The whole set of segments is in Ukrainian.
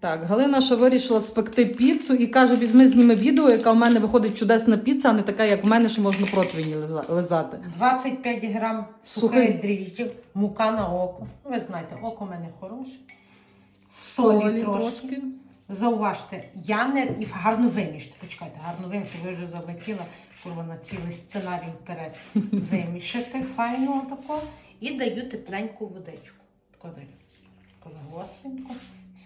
Так, Галина ще вирішила спекти піцу і каже: візьми зніми відео, яка в мене виходить чудесна піца, а не така, як в мене, що можна противні лизати. 25 грам сухих дріжджів, мука на око. Ви знаєте, око в мене хороше. Солі, трошки. Зауважте, я не і гарно виміште. Почекайте, гарно виміште, ви вже залетіла курва на цілий сценарій вперед. Вимішати файно отако і даю тепленьку водичку. Даю. Коли госенько,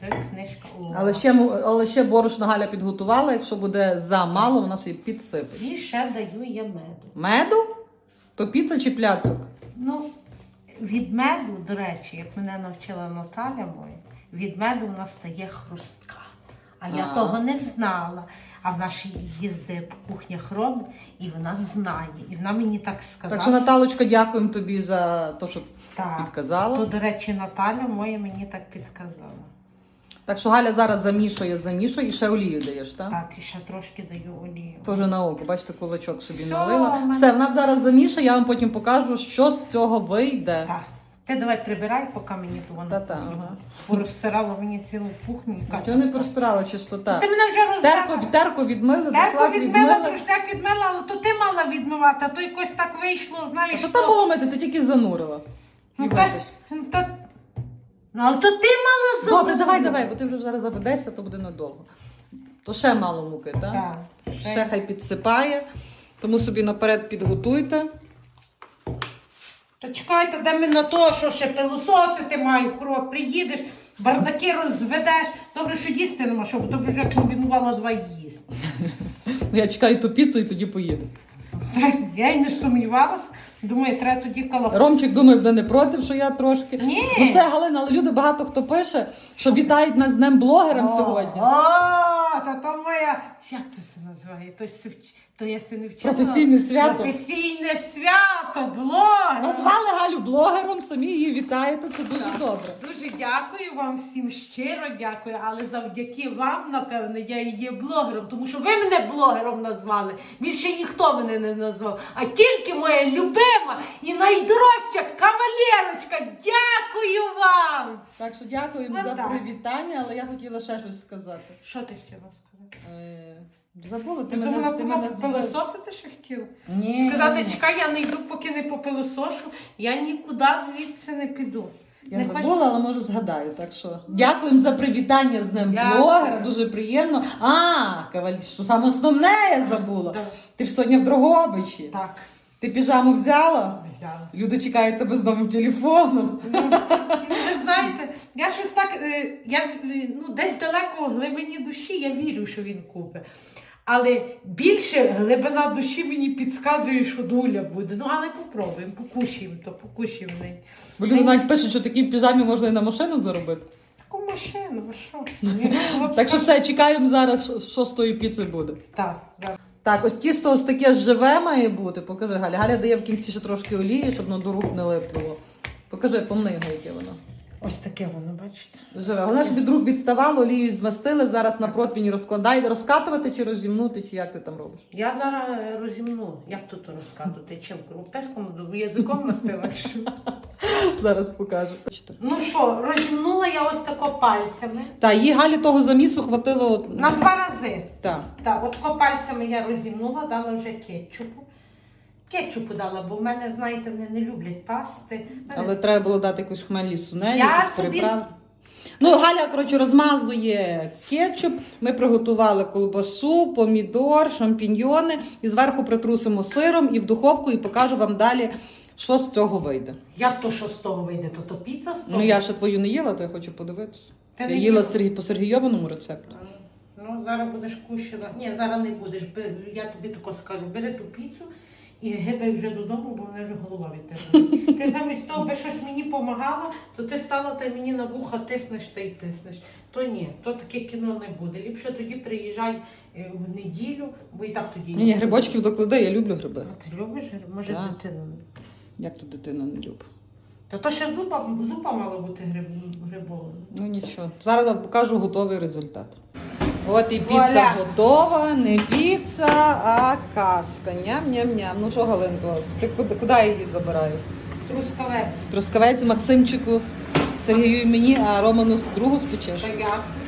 книжка. Але ще, му- але ще борошно Галя підготувала. Якщо буде замало, вона ще й підсипить. І ще даю я меду. Меду? То піца чи пляцок? Ну, від меду, до речі, як мене навчила Наталя моя, від меду вона стає хрустка. А я А. того не знала. А в нашій їзди по кухнях робить, і вона знає. І вона мені так сказала. Так що, Наталочка, дякуємо тобі за те, що так. підказала. То, до речі, Наталя моя мені так підказала. Так що Галя зараз замішує, замішує і ще олію даєш, так? Так, і ще трошки даю олію. Теж на око, бачите, кулачок собі Все, налила. мене- Все, вона зараз замішає, я вам потім покажу, що з цього вийде. Так. Ти давай прибирай, поки мені то вона Та-та, ага. порозсирала мені цілу кухню. і Нічого не простирала, чистота. Ти мене вже Терку, роздала. терку відмили, Терку доклад відмила, друшляк відмила, але то ти мала відмивати, а то якось так вийшло, знаєш. що що- там було мити? Ти тільки занурила. Ну, І та, бачиш. ну, та... ну, але то ти мала Добре, давай, давай, бо ти вже зараз заведешся, то буде надовго. То ще мало муки, так? Так. Ще хай підсипає. Тому собі наперед підготуйте. То чекайте, де ми на то, що ще пилососити маю, кров, приїдеш, бардаки розведеш. Добре, що їсти нема, що, бо б вже комбінувала два їсти. Я чекаю ту піцу і тоді поїду. Я й не сумнівалася. Думаю, треба тоді колокольчик. Ромчик думає, буде не проти, що я трошки. Ні. Ну все, Галина, але люди багато хто пише, що вітають нас з Днем блогерам сьогодні. О, та то моя. Як це це називає? То, ж це вч- то я се не вчила. Професійне свято. Професійне свято, блог. Назвали Галю блогером, самі її вітаєте, це дуже добре. Дуже дякую вам всім щиро дякую, але завдяки вам, напевне, я і є блогером, тому що ви мене блогером назвали. Більше ніхто мене не назвав, а тільки моя любима і найдорожча кавалерочка. Дякую вам! Так що дякуємо Ну, за так. привітання, але я хотіла ще щось сказати. Що ти хотіла сказати? Е, Забула, ти Ти мене, думала, ти мене збила. попилисосити ще хотіла? Ні. Сказати, чекай, я не йду, поки не попилисошу, я нікуди звідси не піду. Я не забула, але може згадаю. Так що дякуємо за привітання з Дякую. блогера, дуже приємно. А, каваль, що саме основне я забула. Да. Ти ж сьогодні в Дрогобичі. Так, Ти піжаму взяла? взяла. Люди чекають тебе з новим телефоном. Ну, ви знаєте, я щось так, е, я ну, десь далеко в глибині душі, я вірю, що він купить. Але більше глибина душі мені підказує, що дуля буде. Ну, але попробуємо, покушаємо то, покушаємо. Бо люди навіть пишуть, що такі піжамі можна і на машину заробити. Таку машину, ви що? Так що все, чекаємо зараз, що- з тої піци буде. Так, так. Так, ось тісто ось таке живе має бути. Покажи, Галя. Галя дає в кінці ще трошки олії, щоб воно до рук не липнуло. Покажи, помни його, яке воно. Ось таке воно, бачите? Живе. Головне, щоб від рук відставало, олію змастили, зараз на противні розкладай, розкатувати чи розімнути, чи як ти там робиш. Я зараз розімну. Як тут розказувати? Чим крупеском, язиком настила? Зараз покажу. Ну що, розімнула я ось тако пальцями. Та їй Галі того замісу хватило. от- На два рази. Так. Так, от ко пальцями я розімнула, дала вже кетчупу. Кетчупу дала, бо в мене, знаєте, вони не люблять пасти. Мене- Але треба було дати якусь хмельні сунелі, Я якісь собі-. Ну, Галя, коротше, розмазує кетчуп. Ми приготували колбасу, помідор, шампіньйони і зверху притрусимо сиром і в духовку, і покажу вам далі, що з цього вийде. Як то що з того вийде? То то піца з того? Ну, я ще твою не їла, то я хочу подивитися. Ти я не їла їла? Сергій, по Сергійованому рецепту. Ну, зараз будеш кущила. Ні, зараз не будеш. Бер- Я тобі тако скажу, бери ту піцу і гибай вже додому, бо мене вже голова від тебе. Ти замість того, би щось мені допомагала, то ти стала та мені на вуха тиснеш та й тиснеш. То ні, то таке кіно не буде. Ліпше тоді приїжджай е, в неділю, бо і так тоді. Ні, ні, грибочків доклади, я люблю гриби. А ти любиш гриб? Може, Так. дитину? не- Як то дитина не любить? Та то ще зупа, зупа мала бути гриб, грибовою. Ну нічого. Зараз вам покажу готовий результат. От і піца Вуаля! готова, не піца, а казка. Ням-ням-ням. Ну що, Галинко, ти куди, куди я її забираю? Трускавець. Трускавець Максимчику, Сергію і мені, а Роману другу спечеш. Та ясно.